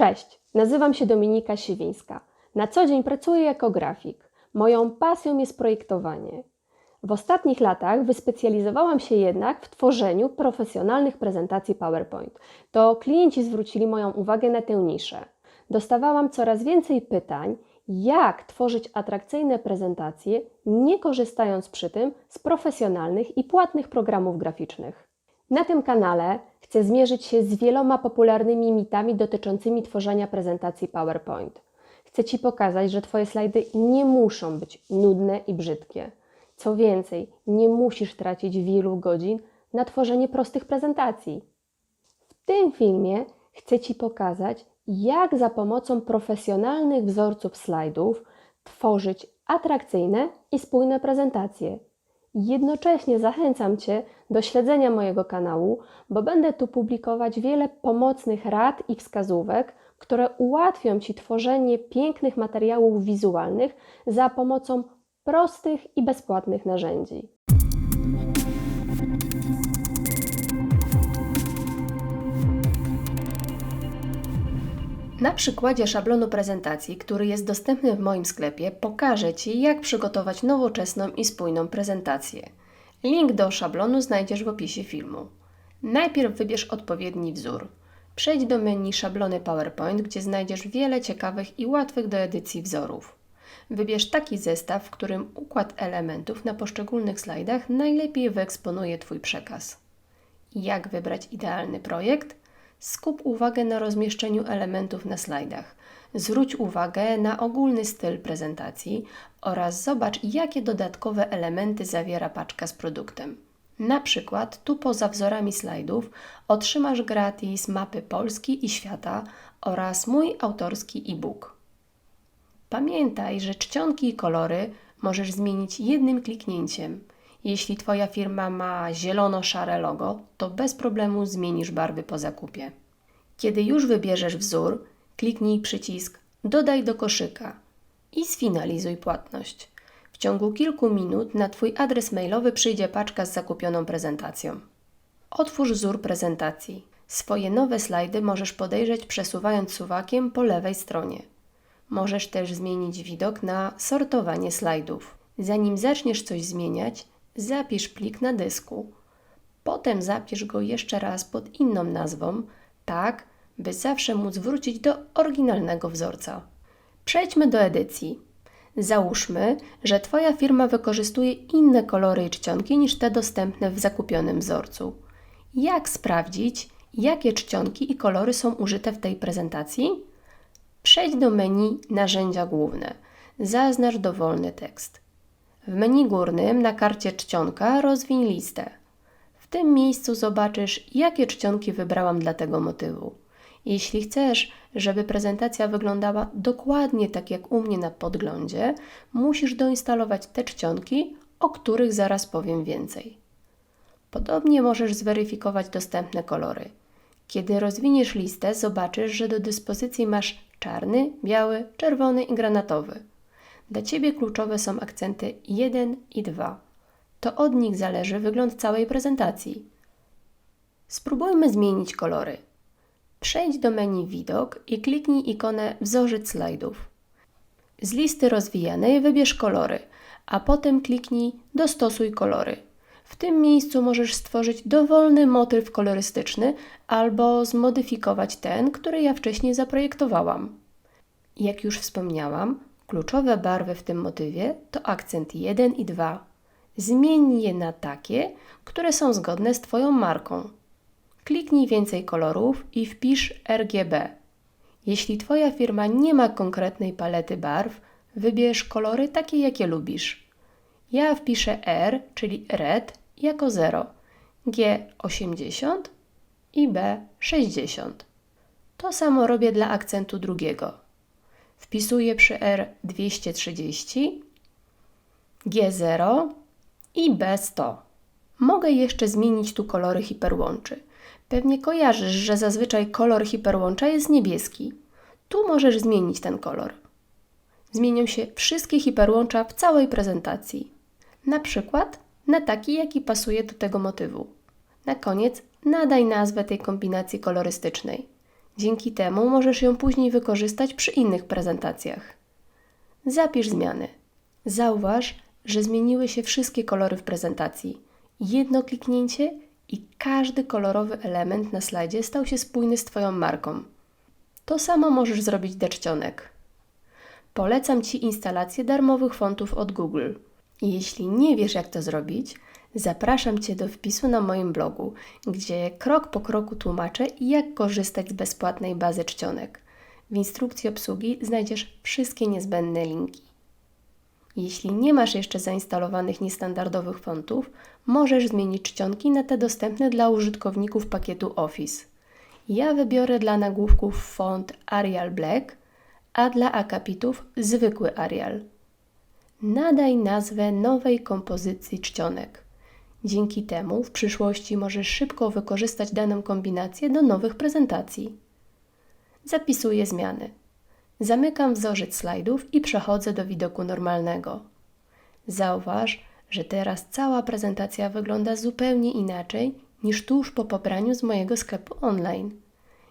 Cześć, nazywam się Dominika Siwińska. Na co dzień pracuję jako grafik. Moją pasją jest projektowanie. W ostatnich latach wyspecjalizowałam się jednak w tworzeniu profesjonalnych prezentacji PowerPoint. To klienci zwrócili moją uwagę na tę niszę. Dostawałam coraz więcej pytań, jak tworzyć atrakcyjne prezentacje, nie korzystając przy tym z profesjonalnych i płatnych programów graficznych. Na tym kanale chcę zmierzyć się z wieloma popularnymi mitami dotyczącymi tworzenia prezentacji PowerPoint. Chcę Ci pokazać, że Twoje slajdy nie muszą być nudne i brzydkie. Co więcej, nie musisz tracić wielu godzin na tworzenie prostych prezentacji. W tym filmie chcę Ci pokazać, jak za pomocą profesjonalnych wzorców slajdów tworzyć atrakcyjne i spójne prezentacje. Jednocześnie zachęcam Cię do śledzenia mojego kanału, bo będę tu publikować wiele pomocnych rad i wskazówek, które ułatwią Ci tworzenie pięknych materiałów wizualnych za pomocą prostych i bezpłatnych narzędzi. Na przykładzie szablonu prezentacji, który jest dostępny w moim sklepie, pokażę Ci, jak przygotować nowoczesną i spójną prezentację. Link do szablonu znajdziesz w opisie filmu. Najpierw wybierz odpowiedni wzór. Przejdź do menu Szablony PowerPoint, gdzie znajdziesz wiele ciekawych i łatwych do edycji wzorów. Wybierz taki zestaw, w którym układ elementów na poszczególnych slajdach najlepiej wyeksponuje Twój przekaz. Jak wybrać idealny projekt? Skup uwagę na rozmieszczeniu elementów na slajdach. Zwróć uwagę na ogólny styl prezentacji oraz zobacz, jakie dodatkowe elementy zawiera paczka z produktem. Na przykład, tu poza wzorami slajdów otrzymasz gratis mapy Polski i świata oraz mój autorski e-book. Pamiętaj, że czcionki i kolory możesz zmienić jednym kliknięciem. Jeśli Twoja firma ma zielono-szare logo, to bez problemu zmienisz barwy po zakupie. Kiedy już wybierzesz wzór, kliknij przycisk Dodaj do koszyka i sfinalizuj płatność. W ciągu kilku minut na Twój adres mailowy przyjdzie paczka z zakupioną prezentacją. Otwórz wzór prezentacji. Swoje nowe slajdy możesz podejrzeć przesuwając suwakiem po lewej stronie. Możesz też zmienić widok na sortowanie slajdów. Zanim zaczniesz coś zmieniać, zapisz plik na dysku. Potem zapisz go jeszcze raz pod inną nazwą, tak by zawsze móc wrócić do oryginalnego wzorca. Przejdźmy do edycji. Załóżmy, że Twoja firma wykorzystuje inne kolory i czcionki niż te dostępne w zakupionym wzorcu. Jak sprawdzić, jakie czcionki i kolory są użyte w tej prezentacji? Przejdź do menu Narzędzia główne. Zaznacz dowolny tekst. W menu górnym na karcie czcionka rozwiń listę. W tym miejscu zobaczysz, jakie czcionki wybrałam dla tego motywu. Jeśli chcesz, żeby prezentacja wyglądała dokładnie tak jak u mnie na podglądzie, musisz doinstalować te czcionki, o których zaraz powiem więcej. Podobnie możesz zweryfikować dostępne kolory. Kiedy rozwiniesz listę, zobaczysz, że do dyspozycji masz czarny, biały, czerwony i granatowy. Dla Ciebie kluczowe są akcenty 1 i 2. To od nich zależy wygląd całej prezentacji. Spróbujmy zmienić kolory. Przejdź do menu Widok i kliknij ikonę Wzorzec slajdów. Z listy rozwijanej wybierz kolory, a potem kliknij Dostosuj kolory. W tym miejscu możesz stworzyć dowolny motyw kolorystyczny albo zmodyfikować ten, który ja wcześniej zaprojektowałam. Jak już wspomniałam, kluczowe barwy w tym motywie to akcent 1 i 2. Zmień je na takie, które są zgodne z Twoją marką. Kliknij więcej kolorów i wpisz RGB. Jeśli Twoja firma nie ma konkretnej palety barw, wybierz kolory takie, jakie lubisz. Ja wpiszę R, czyli red, jako 0, G 80 i B 60. To samo robię dla akcentu drugiego. Wpisuję przy R 230, G0 i B100. Mogę jeszcze zmienić tu kolory hiperłączy. Pewnie kojarzysz, że zazwyczaj kolor hiperłącza jest niebieski. Tu możesz zmienić ten kolor. Zmienią się wszystkie hiperłącza w całej prezentacji. Na przykład na taki, jaki pasuje do tego motywu. Na koniec nadaj nazwę tej kombinacji kolorystycznej. Dzięki temu możesz ją później wykorzystać przy innych prezentacjach. Zapisz zmiany. Zauważ, że zmieniły się wszystkie kolory w prezentacji. Jedno kliknięcie i każdy kolorowy element na slajdzie stał się spójny z Twoją marką. To samo możesz zrobić do czcionek. Polecam Ci instalację darmowych fontów od Google. Jeśli nie wiesz, jak to zrobić, zapraszam Cię do wpisu na moim blogu, gdzie krok po kroku tłumaczę, jak korzystać z bezpłatnej bazy czcionek. W instrukcji obsługi znajdziesz wszystkie niezbędne linki. Jeśli nie masz jeszcze zainstalowanych niestandardowych fontów, możesz zmienić czcionki na te dostępne dla użytkowników pakietu Office. Ja wybiorę dla nagłówków font Arial Black, a dla akapitów zwykły Arial. Nadaj nazwę nowej kompozycji czcionek. Dzięki temu w przyszłości możesz szybko wykorzystać daną kombinację do nowych prezentacji. Zapisuję zmiany. Zamykam wzorzec slajdów i przechodzę do widoku normalnego. Zauważ, że teraz cała prezentacja wygląda zupełnie inaczej niż tuż po pobraniu z mojego sklepu online.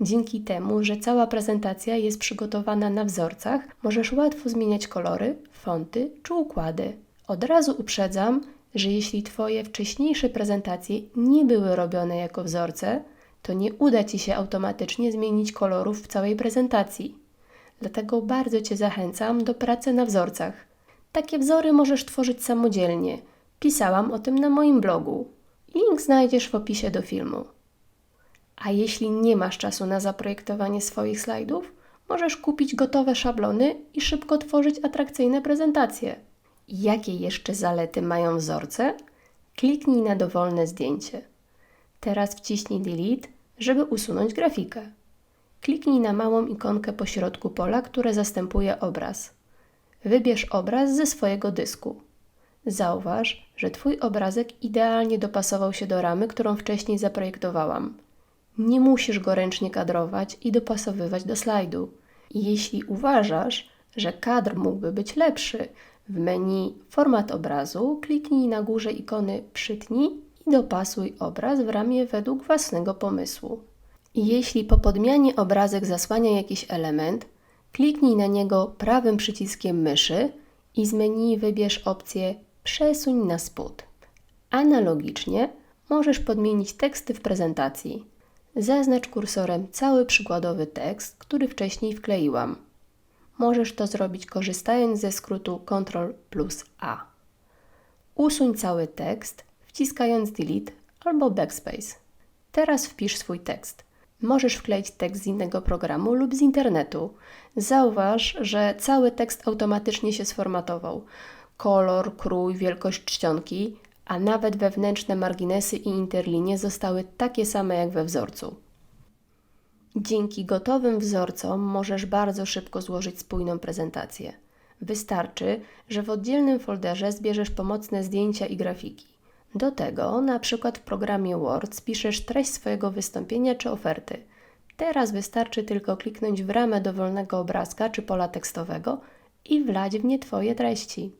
Dzięki temu, że cała prezentacja jest przygotowana na wzorcach, możesz łatwo zmieniać kolory, fonty czy układy. Od razu uprzedzam, że jeśli Twoje wcześniejsze prezentacje nie były robione jako wzorce, to nie uda Ci się automatycznie zmienić kolorów w całej prezentacji. Dlatego bardzo Cię zachęcam do pracy na wzorcach. Takie wzory możesz tworzyć samodzielnie. Pisałam o tym na moim blogu. Link znajdziesz w opisie do filmu. A jeśli nie masz czasu na zaprojektowanie swoich slajdów, możesz kupić gotowe szablony i szybko tworzyć atrakcyjne prezentacje. Jakie jeszcze zalety mają wzorce? Kliknij na dowolne zdjęcie. Teraz wciśnij Delete, żeby usunąć grafikę. Kliknij na małą ikonkę po środku pola, które zastępuje obraz. Wybierz obraz ze swojego dysku. Zauważ, że Twój obrazek idealnie dopasował się do ramy, którą wcześniej zaprojektowałam. Nie musisz go ręcznie kadrować i dopasowywać do slajdu. Jeśli uważasz, że kadr mógłby być lepszy, w menu Format obrazu kliknij na górze ikony Przytnij i dopasuj obraz w ramie według własnego pomysłu. Jeśli po podmianie obrazek zasłania jakiś element, kliknij na niego prawym przyciskiem myszy i z menu wybierz opcję Przesuń na spód. Analogicznie możesz podmienić teksty w prezentacji. Zaznacz kursorem cały przykładowy tekst, który wcześniej wkleiłam. Możesz to zrobić korzystając ze skrótu Ctrl plus A. Usuń cały tekst, wciskając Delete albo Backspace. Teraz wpisz swój tekst. Możesz wkleić tekst z innego programu lub z internetu. Zauważ, że cały tekst automatycznie się sformatował. Kolor, krój, wielkość czcionki, a nawet wewnętrzne marginesy i interlinie zostały takie same jak we wzorcu. Dzięki gotowym wzorcom możesz bardzo szybko złożyć spójną prezentację. Wystarczy, że w oddzielnym folderze zbierzesz pomocne zdjęcia i grafiki. Do tego, na przykład w programie Word, spiszesz treść swojego wystąpienia czy oferty. Teraz wystarczy tylko kliknąć w ramę dowolnego obrazka czy pola tekstowego i wlać w nie Twoje treści.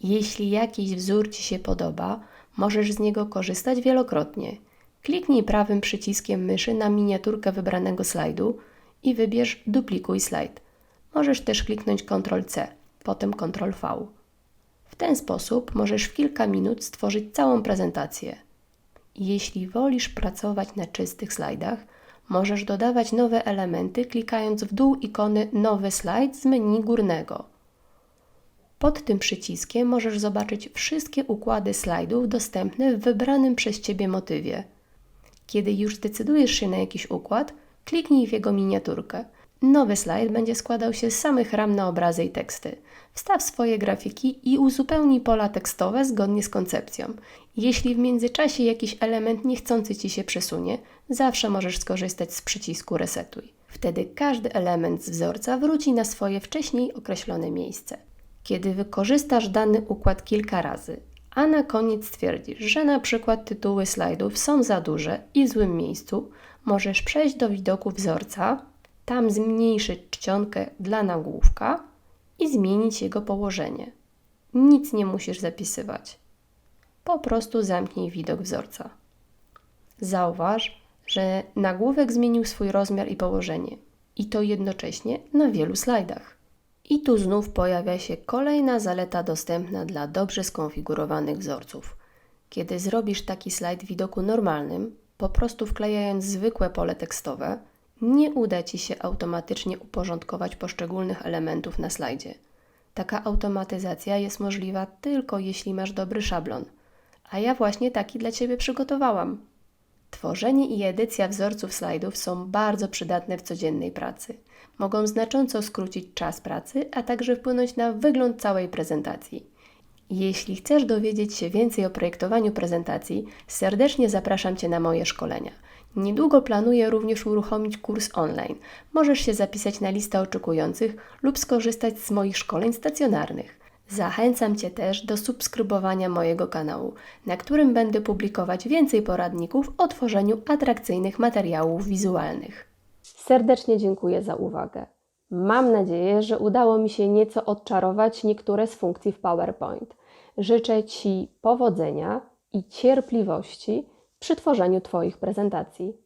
Jeśli jakiś wzór Ci się podoba, możesz z niego korzystać wielokrotnie. Kliknij prawym przyciskiem myszy na miniaturkę wybranego slajdu i wybierz Duplikuj slajd. Możesz też kliknąć Ctrl-C, potem Ctrl-V. W ten sposób możesz w kilka minut stworzyć całą prezentację. Jeśli wolisz pracować na czystych slajdach, możesz dodawać nowe elementy klikając w dół ikony Nowy slajd z menu górnego. Pod tym przyciskiem możesz zobaczyć wszystkie układy slajdów dostępne w wybranym przez Ciebie motywie. Kiedy już zdecydujesz się na jakiś układ, kliknij w jego miniaturkę. Nowy slajd będzie składał się z samych ram na obrazy i teksty. Wstaw swoje grafiki i uzupełnij pola tekstowe zgodnie z koncepcją. Jeśli w międzyczasie jakiś element niechcący Ci się przesunie, zawsze możesz skorzystać z przycisku Resetuj. Wtedy każdy element z wzorca wróci na swoje wcześniej określone miejsce. Kiedy wykorzystasz dany układ kilka razy, a na koniec stwierdzisz, że na przykład tytuły slajdów są za duże i w złym miejscu, możesz przejść do widoku wzorca, tam zmniejszyć czcionkę dla nagłówka i zmienić jego położenie. Nic nie musisz zapisywać. Po prostu zamknij widok wzorca. Zauważ, że nagłówek zmienił swój rozmiar i położenie. I to jednocześnie na wielu slajdach. I tu znów pojawia się kolejna zaleta dostępna dla dobrze skonfigurowanych wzorców. Kiedy zrobisz taki slajd w widoku normalnym, po prostu wklejając zwykłe pole tekstowe, nie uda Ci się automatycznie uporządkować poszczególnych elementów na slajdzie. Taka automatyzacja jest możliwa tylko jeśli masz dobry szablon, a ja właśnie taki dla Ciebie przygotowałam. Tworzenie i edycja wzorców slajdów są bardzo przydatne w codziennej pracy. Mogą znacząco skrócić czas pracy, a także wpłynąć na wygląd całej prezentacji. Jeśli chcesz dowiedzieć się więcej o projektowaniu prezentacji, serdecznie zapraszam Cię na moje szkolenia. Niedługo planuję również uruchomić kurs online. Możesz się zapisać na listę oczekujących lub skorzystać z moich szkoleń stacjonarnych. Zachęcam Cię też do subskrybowania mojego kanału, na którym będę publikować więcej poradników o tworzeniu atrakcyjnych materiałów wizualnych. Serdecznie dziękuję za uwagę. Mam nadzieję, że udało mi się nieco odczarować niektóre z funkcji w PowerPoint. Życzę Ci powodzenia i cierpliwości przy tworzeniu Twoich prezentacji.